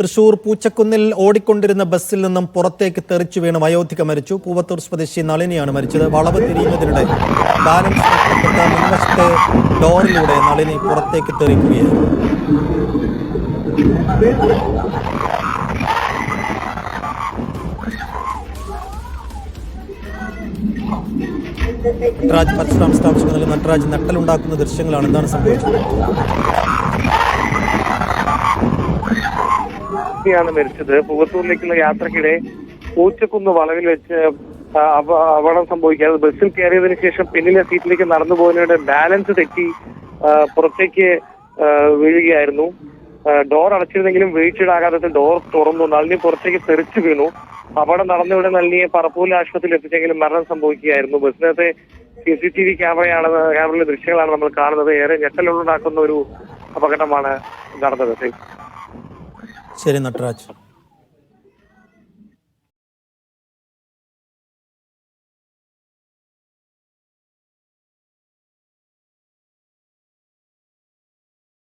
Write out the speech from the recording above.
തൃശൂർ പൂച്ചക്കുന്നിൽ ഓടിക്കൊണ്ടിരുന്ന ബസ്സിൽ നിന്നും പുറത്തേക്ക് തെറിച്ചു വീണ് വയോധിക മരിച്ചു. പൂവത്തൂർ സ്വദേശി നളിനിയാണ് മരിച്ചത്. വളവ് തിരിയുന്നതിനിടെ ബാലൻസ് മുൻവശത്തെ ഡോറിലൂടെ നളിനി പുറത്തേക്ക് തെറിക്കുകയായിരുന്നു. നടരാജ് നട്ടലുണ്ടാക്കുന്ന ദൃശ്യങ്ങളാണ് എന്താണ് സംഭവിച്ചത്? ാണ് മരിച്ചത്. പുകത്തൂരിലേക്കുള്ള യാത്രക്കിടെ പൂച്ചക്കുന്ന് വളവിൽ വെച്ച് അപകടം സംഭവിക്കാതെ ബസ്സിൽ കയറിയതിനു ശേഷം പിന്നിലെ സീറ്റിലേക്ക് നടന്നു പോകുന്നതിന്റെ ബാലൻസ് തെറ്റി പുറത്തേക്ക് വീഴുകയായിരുന്നു. ഡോർ അടച്ചിരുന്നെങ്കിലും വീഴ്ചയിടാകാതെ ഡോർ തുറന്നു. നളിനി പുറത്തേക്ക് തെറിച്ചു വീണു. അപകടം നടന്നിവിടെ നളിനിയെ പറപ്പൂല ആശുപത്രിയിൽ എത്തിച്ചെങ്കിലും മരണം സംഭവിക്കുകയായിരുന്നു. ബസ്സിനകത്തെ സി സി ടി വി ക്യാമറയാണ് ക്യാമറയിലെ ദൃശ്യങ്ങളാണ് നമ്മൾ കാണുന്നത്. ഏറെ ഞെട്ടലുണ്ടാക്കുന്ന ഒരു അപകടമാണ് നടന്നത്. ശരി നട്ടരാജ്.